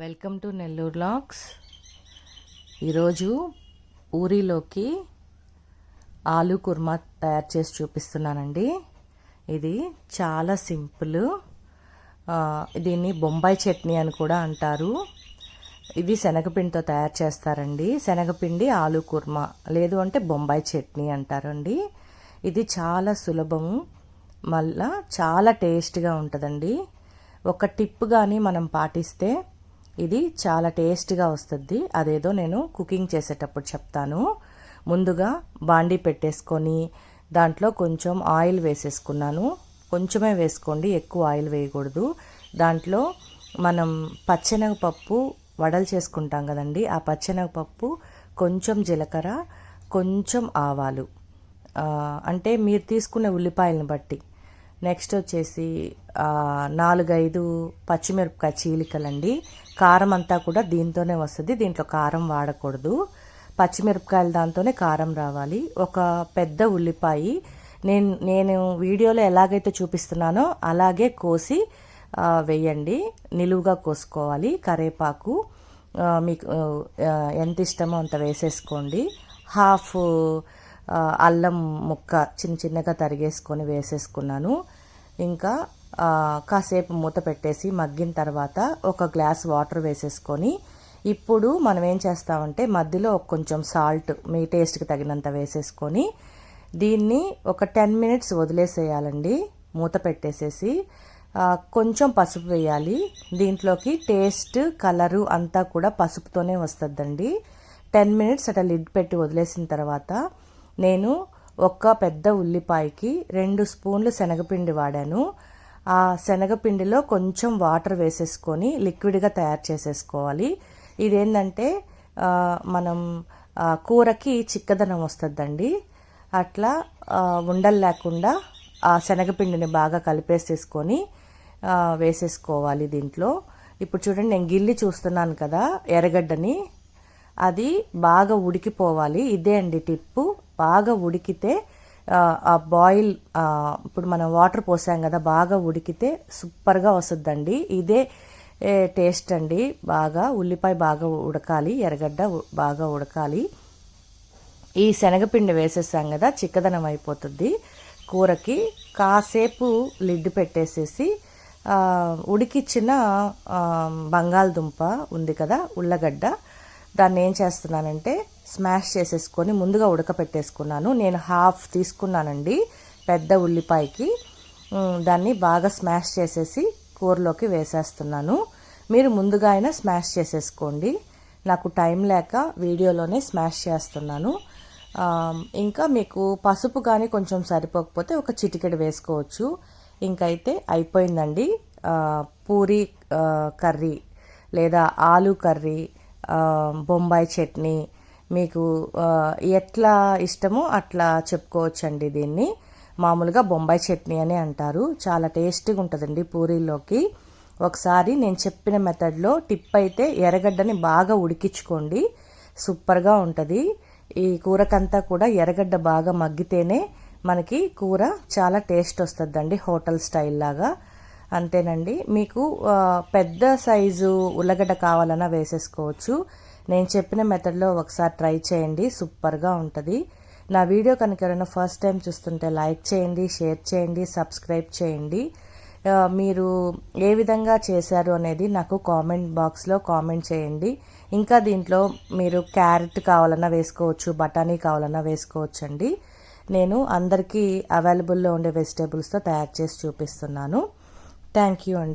Welcome to Nellore lakhs. ఈరోజు పూరీలోకి ఆలు కుర్మా తయారు చేసి చూపిస్తున్నానండి. ఇది చాలా సింపుల్ దీన్ని బొంబాయి చట్నీ అని కూడా అంటారు. ఇది శనగపిండితో తయారు చేస్తారండి. శనగపిండి ఆలు కుర్మా లేదు అంటే బొంబాయి చట్నీ అంటారండి. ఇది చాలా సులభం మళ్ళా చాలా టేస్ట్గా ఉంటుందండి. ఒక టిప్ కానీ మనం పాటిస్తే ఇది చాలా టేస్ట్గా వస్తుంది. అదేదో నేను కుకింగ్ చేసేటప్పుడు చెప్తాను. ముందుగా బాండీ పెట్టేసుకొని దాంట్లో కొంచెం ఆయిల్ వేసేసుకున్నాను. కొంచెమే వేసుకోండి ఎక్కువ ఆయిల్ వేయకూడదు. దాంట్లో మనం పచ్చెనగపప్పు వడలు చేసుకుంటాం కదండి ఆ పచ్చెనగపప్పు కొంచెం జీలకర్ర కొంచెం ఆవాలు. అంటే మీరు తీసుకునే ఉల్లిపాయలను బట్టి. నెక్స్ట్ వచ్చేసి నాలుగైదు పచ్చిమిరపకాయ చీలికలండి. కారం అంతా కూడా దీంతోనే వస్తుంది. దీంట్లో కారం వాడకూడదు. పచ్చిమిరపకాయలు దాంతోనే కారం రావాలి. ఒక పెద్ద ఉల్లిపాయ నేను నేను వీడియోలో ఎలాగైతే చూపిస్తున్నానో అలాగే కోసి వేయండి. నిలువుగా కోసుకోవాలి. కరేపాకు మీకు ఎంత ఇష్టమో అంత వేసేసుకోండి. హాఫ్ అల్లం ముక్క చిన్న చిన్నగా తరిగేసుకొని వేసేసుకున్నాను. ఇంకా కాసేపు మూత పెట్టేసి మగ్గిన తర్వాత ఒక గ్లాస్ వాటర్ వేసేసుకొని ఇప్పుడు మనం ఏం చేస్తామంటే మధ్యలో కొంచెం సాల్ట్ మీ టేస్ట్కి తగినంత వేసేసుకొని దీన్ని ఒక టెన్ మినిట్స్ వదిలేసేయాలండి. మూత పెట్టేసేసి కొంచెం పసుపు వేయాలి. దీంట్లోకి టేస్ట్ కలరు అంతా కూడా పసుపుతోనే వస్తుందండి. టెన్ మినిట్స్ అట్లా లిడ్ పెట్టి వదిలేసిన తర్వాత నేను ఒక్క పెద్ద ఉల్లిపాయకి రెండు స్పూన్లు శనగపిండి వాడాను. ఆ శనగపిండిలో కొంచెం వాటర్ వేసేసుకొని లిక్విడ్గా తయారు చేసేసుకోవాలి. ఇదేంటంటే మనం కూరకి చిక్కదనం వస్తుందండి. అట్లా ఉండలు లేకుండా ఆ శనగపిండిని బాగా కలిపేసేసుకొని వేసేసుకోవాలి దీంట్లో. ఇప్పుడు చూడండి నేను గిల్లి చూస్తున్నాను కదా ఎర్రగడ్డని. అది బాగా ఉడికిపోవాలి. ఇదే అండి టిప్పు. బాగా ఉడికితే ఆ, బాయిల్ ఇప్పుడు మనం వాటర్ పోసాం కదా బాగా ఉడికితే సూపర్గా వస్తుందండి. ఇదే టేస్ట్ అండి. బాగా ఉల్లిపాయ బాగా ఉడకాలి ఎర్రగడ్డ బాగా ఉడకాలి. ఈ శనగపిండి వేసేసాం కదా చిక్కదనం అయిపోతుంది. కూరకి కాసేపు లిడ్ పెట్టేసేసి ఉడికిచ్చిన బంగాళదుంప ఉంది కదా ఉల్లగడ్డ. దాన్ని ఏం చేస్తున్నానంటే స్మాష్ చేసేసుకొని ముందుగా ఉడకపెట్టేసుకున్నాను. నేను హాఫ్ తీసుకున్నానండి పెద్ద ఉల్లిపాయకి. దాన్ని బాగా స్మాష్ చేసేసి కూరలోకి వేసేస్తున్నాను. మీరు ముందుగా అయినా స్మాష్ చేసేసుకోండి. నాకు టైం లేక వీడియోలోనే స్మాష్ చేస్తున్నాను. ఇంకా మీకు పసుపు కానీ కొంచెం సరిపోకపోతే ఒక చిటికెడు వేసుకోవచ్చు. ఇంకైతే అయిపోయిందండి. పూరి కర్రీ లేదా ఆలు కర్రీ బొంబాయి చట్నీ మీకు ఎట్లా ఇష్టమో అట్లా చెప్పుకోవచ్చండి దీన్ని. మామూలుగా బొంబాయి చట్నీ అని అంటారు. చాలా టేస్టీగా ఉంటుందండి పూరీలోకి ఒకసారి నేను చెప్పిన మెథడ్లో టిప్ అయితే ఎర్రగడ్డని బాగా ఉడికించుకోండి. సూపర్గా ఉంటుంది. ఈ కూరకంతా కూడా ఎర్రగడ్డ బాగా మగ్గితేనే మనకి కూర చాలా టేస్ట్ వస్తుందండి హోటల్ స్టైల్ లాగా. అంతేనండి. మీకు పెద్ద సైజు ఉల్లగడ్డ కావాలన్నా వేసేసుకోవచ్చు. నేను చెప్పిన మెథడ్లో ఒకసారి ట్రై చేయండి. సూపర్గా ఉంటుంది. నా వీడియో కనుక ఎవరైనా ఫస్ట్ టైం చూస్తుంటే లైక్ చేయండి షేర్ చేయండి సబ్స్క్రైబ్ చేయండి. మీరు ఏ విధంగా చేశారు అనేది నాకు కామెంట్ బాక్స్లో కామెంట్ చేయండి. ఇంకా దీంట్లో మీరు క్యారెట్ కావాలన్నా వేసుకోవచ్చు బఠానీ కావాలన్నా వేసుకోవచ్చు అండి నేను అందరికీ అవైలబుల్లో ఉండే వెజిటేబుల్స్తో తయారు చేసి చూపిస్తున్నాను. థ్యాంక్ యూ అండి